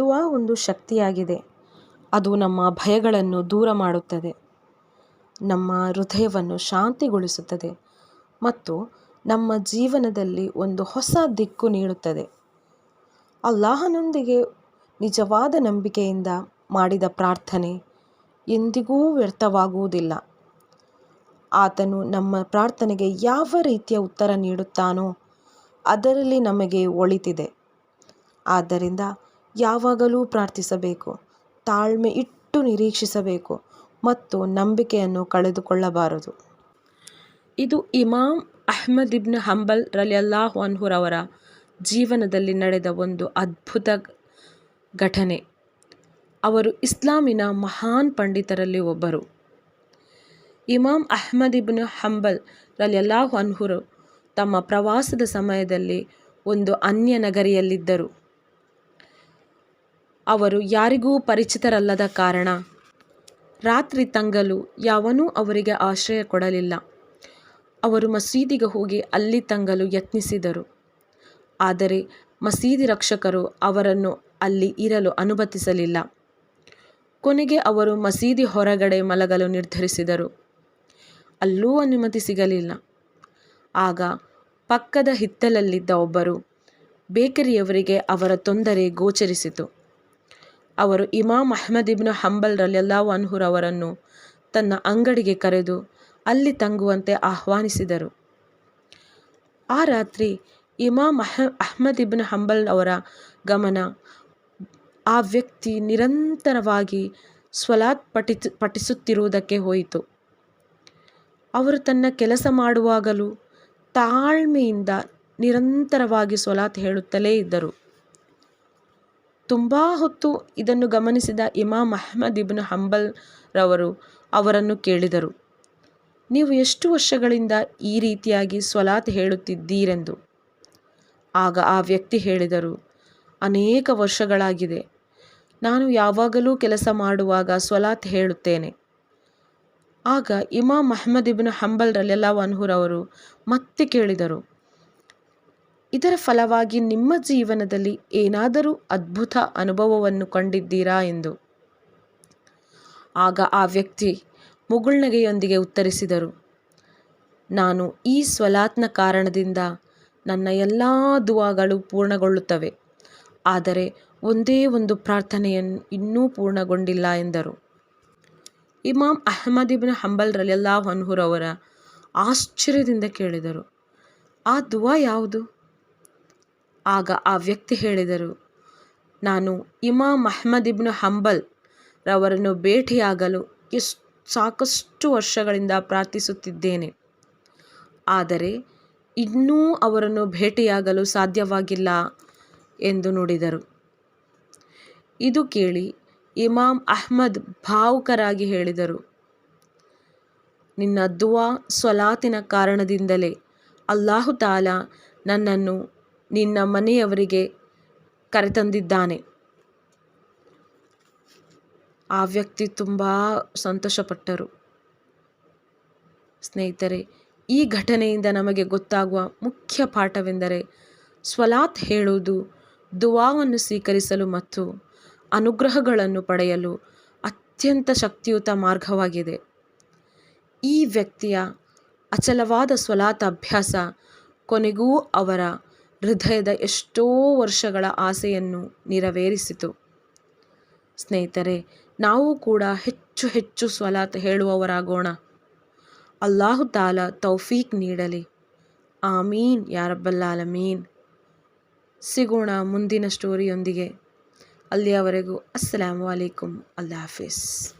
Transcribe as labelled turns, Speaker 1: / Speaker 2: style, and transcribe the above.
Speaker 1: ದುವಾ ಒಂದು ಶಕ್ತಿಯಾಗಿದೆ. ಅದು ನಮ್ಮ ಭಯಗಳನ್ನು ದೂರ ಮಾಡುತ್ತದೆ. ನಮ್ಮ ಹೃದಯವನ್ನು ಶಾಂತಿಗೊಳಿಸುತ್ತದೆ ಮತ್ತು ನಮ್ಮ ಜೀವನದಲ್ಲಿ ಒಂದು ಹೊಸ ದಿಕ್ಕು ನೀಡುತ್ತದೆ. ಅಲ್ಲಾಹನೊಂದಿಗೆ ನಿಜವಾದ ನಂಬಿಕೆಯಿಂದ ಮಾಡಿದ ಪ್ರಾರ್ಥನೆ ಎಂದಿಗೂ ವ್ಯರ್ಥವಾಗುವುದಿಲ್ಲ. ಆತನು ನಮ್ಮ ಪ್ರಾರ್ಥನೆಗೆ ಯಾವ ರೀತಿಯ ಉತ್ತರ ನೀಡುತ್ತಾನೋ ಅದರಲ್ಲಿ ನಮಗೆ ಒಳಿತಿದೆ. ಆದ್ದರಿಂದ ಯಾವಾಗಲೂ ಪ್ರಾರ್ಥಿಸಬೇಕು. ತಾಳ್ಮೆ ಇಟ್ಟು ನಿರೀಕ್ಷಿಸಬೇಕು ಮತ್ತು ನಂಬಿಕೆಯನ್ನು ಕಳೆದುಕೊಳ್ಳಬಾರದು. ಇದು ಇಮಾಮ್ ಅಹ್ಮದ್ ಇಬ್ನ್ ಹಂಬಲ್ ವನ್ಹುರ್ ಅವರ ಜೀವನದಲ್ಲಿ ನಡೆದ ಒಂದು ಅದ್ಭುತ ಘಟನೆ. ಅವರು ಇಸ್ಲಾಮಿನ ಮಹಾನ್ ಪಂಡಿತರಲ್ಲಿ ಒಬ್ಬರು. ಇಮಾಮ್ ಅಹ್ಮದ್ ಇಬ್ನ್ ಹಂಬಲ್ ರಲಿಯಲ್ಲಾಹು ಅನ್ಹುರು ತಮ್ಮ ಪ್ರವಾಸದ ಸಮಯದಲ್ಲಿ ಒಂದು ಅನ್ಯ ನಗರಿಯಲ್ಲಿದ್ದರು ಅವರು ಯಾರಿಗೂ ಪರಿಚಿತರಲ್ಲದ ಕಾರಣ. ರಾತ್ರಿ ತಂಗಲು ಯಾವನೂ ಅವರಿಗೆ ಆಶ್ರಯ ಕೊಡಲಿಲ್ಲ. ಅವರು ಮಸೀದಿಗೆ ಹೋಗಿ ಅಲ್ಲಿ ತಂಗಲು ಯತ್ನಿಸಿದರು. ಆದರೆ ಮಸೀದಿ ರಕ್ಷಕರು ಅವರನ್ನು ಅಲ್ಲಿ ಇರಲು ಅನುಮತಿಸಲಿಲ್ಲ. ಕೊನೆಗೆ ಅವರು ಮಸೀದಿ ಹೊರಗಡೆ ಮಲಗಲು ನಿರ್ಧರಿಸಿದರು. ಅಲ್ಲೂ ಅನುಮತಿ ಸಿಗಲಿಲ್ಲ. ಆಗ ಪಕ್ಕದ ಹಿತ್ತಲಲ್ಲಿದ್ದ ಒಬ್ಬರು ಬೇಕರಿಯವರಿಗೆ ಅವರ ತೊಂದರೆ ಗೋಚರಿಸಿತು. ಅವರು ಇಮಾಮ್ ಅಹ್ಮದ್ ಇಬ್ನ್ ಹಂಬಲ್ ವನ್ಹುರ್ ಅನ್ಹುರವರನ್ನು ತನ್ನ ಅಂಗಡಿಗೆ ಕರೆದು ಅಲ್ಲಿ ತಂಗುವಂತೆ ಆಹ್ವಾನಿಸಿದರು. ಆ ರಾತ್ರಿ ಇಮಾಮ್ ಅಹ ಅಹ್ಮದ್ ಇಬ್ನ್ ಹಂಬಲ್ ಅವರ ಗಮನ ಆ ವ್ಯಕ್ತಿ ನಿರಂತರವಾಗಿ ಸ್ವಲಾತ್ ಪಠಿ ಪಠಿಸುತ್ತಿರುವುದಕ್ಕೆ ಹೋಯಿತು. ಅವರು ತನ್ನ ಕೆಲಸ ಮಾಡುವಾಗಲೂ ತಾಳ್ಮೆಯಿಂದ ನಿರಂತರವಾಗಿ ಸ್ವಲಾತ್ ಹೇಳುತ್ತಲೇ ಇದ್ದರು. ತುಂಬ ಹೊತ್ತು ಇದನ್ನು ಗಮನಿಸಿದ ಇಮಾಮ್ ಅಹ್ಮದ್ ಇಬ್ನ್ ಹಂಬಲ್ ರವರು ಅವರನ್ನು ಕೇಳಿದರು. ನೀವು ಎಷ್ಟು ವರ್ಷಗಳಿಂದ ಈ ರೀತಿಯಾಗಿ ಸ್ವಲಾತ್ ಹೇಳುತ್ತಿದ್ದೀರೆಂದು. ಆಗ ಆ ವ್ಯಕ್ತಿ ಹೇಳಿದರು, ಅನೇಕ ವರ್ಷಗಳಾಗಿದೆ. ನಾನು ಯಾವಾಗಲೂ ಕೆಲಸ ಮಾಡುವಾಗ ಸ್ವಲಾತ್ ಹೇಳುತ್ತೇನೆ. ಆಗ ಇಮಾಮ್ ಅಹ್ಮದ್ ಇಬ್ನ್ ಹಂಬಲ್ ರಲೆಲ್ಲ ವನ್ಹುರವರು ಮತ್ತೆ ಕೇಳಿದರು ಇದರ ಫಲವಾಗಿ ನಿಮ್ಮ ಜೀವನದಲ್ಲಿ ಏನಾದರೂ ಅದ್ಭುತ ಅನುಭವವನ್ನು ಕಂಡಿದ್ದೀರಾ ಎಂದು. ಆಗ ಆ ವ್ಯಕ್ತಿ ಮುಗುಳ್ನಗೆಯೊಂದಿಗೆ ಉತ್ತರಿಸಿದರು, ನಾನು ಈ ಸ್ವಲಾತ್ನ ಕಾರಣದಿಂದ ನನ್ನ ಎಲ್ಲ ದುವಾಗಳು ಪೂರ್ಣಗೊಳ್ಳುತ್ತವೆ, ಆದರೆ ಒಂದೇ ಒಂದು ಪ್ರಾರ್ಥನೆಯನ್ನು ಇನ್ನೂ ಪೂರ್ಣಗೊಂಡಿಲ್ಲ ಎಂದರು. ಇಮಾಮ್ ಅಹಮದ್ ಇಬ್ನ ಹಂಬಲ್ ರಲಿಯಲ್ಲಾ ಹೊನ್ಹುರವರ ಆಶ್ಚರ್ಯದಿಂದ ಕೇಳಿದರು, ಆ ದುವಾ ಯಾವುದು? ಆಗ ಆ ವ್ಯಕ್ತಿ ಹೇಳಿದರು, ನಾನು ಇಮಾಮ್ ಅಹ್ಮದ್ ಇಬ್ನು ಹಂಬಲ್ ರವರನ್ನು ಭೇಟಿಯಾಗಲು ಎಷ್ಟು ಸಾಕಷ್ಟು ವರ್ಷಗಳಿಂದ ಪ್ರಾರ್ಥಿಸುತ್ತಿದ್ದೇನೆ. ಆದರೆ ಇನ್ನೂ ಅವರನ್ನು ಭೇಟಿಯಾಗಲು ಸಾಧ್ಯವಾಗಿಲ್ಲ ಎಂದು ನುಡಿದರು. ಇದು ಕೇಳಿ ಇಮಾಮ್ ಅಹ್ಮದ್ ಭಾವುಕರಾಗಿ ಹೇಳಿದರು, ನಿನ್ನ ದುವಾ ಸ್ವಲಾತಿನ ಕಾರಣದಿಂದಲೇ ಅಲ್ಲಾಹು ತಾಲ ನನ್ನನ್ನು ನಿನ್ನ ಮನೆಯವರಿಗೆ ಕರೆತಂದಿದ್ದಾನೆ. ಆ ವ್ಯಕ್ತಿ ತುಂಬ ಸಂತೋಷಪಟ್ಟರು. ಸ್ನೇಹಿತರೆ, ಈ ಘಟನೆಯಿಂದ ನಮಗೆ ಗೊತ್ತಾಗುವ ಮುಖ್ಯ ಪಾಠವೆಂದರೆ ಸ್ವಲಾತ್ ಹೇಳುವುದು, ದುವಾವನ್ನು ಸ್ವೀಕರಿಸಲು ಮತ್ತು ಅನುಗ್ರಹಗಳನ್ನು ಪಡೆಯಲು ಅತ್ಯಂತ ಶಕ್ತಿಯುತ ಮಾರ್ಗವಾಗಿದೆ. ಈ ವ್ಯಕ್ತಿಯ ಅಚಲವಾದ ಸ್ವಲಾತ್ ಅಭ್ಯಾಸ ಕೊನೆಗೂ ಅವರ ಹೃದಯದ ಎಷ್ಟೋ ವರ್ಷಗಳ ಆಸೆಯನ್ನು ನೆರವೇರಿಸಿತು. ಸ್ನೇಹಿತರೆ, ನಾವು ಕೂಡ ಹೆಚ್ಚು ಹೆಚ್ಚು ಸ್ವಲಾತ್ ಹೇಳುವವರಾಗೋಣ. ಅಲ್ಲಾಹು ತಾಲ ತೌಫೀಕ್ ನೀಡಲಿ. ಆಮೀನ್ ಯಾರಬ್ಬಲ್ಲಾಲಮೀನ್ ಸಿಗೋಣ ಮುಂದಿನ ಸ್ಟೋರಿಯೊಂದಿಗೆ ಅಲ್ಲಿಯವರೆಗೂ ಅಸ್ಸಲಾಮು ಅಲೈಕುಮ್. ಅಲ್ಲಾ ಹಾಫಿಸ್.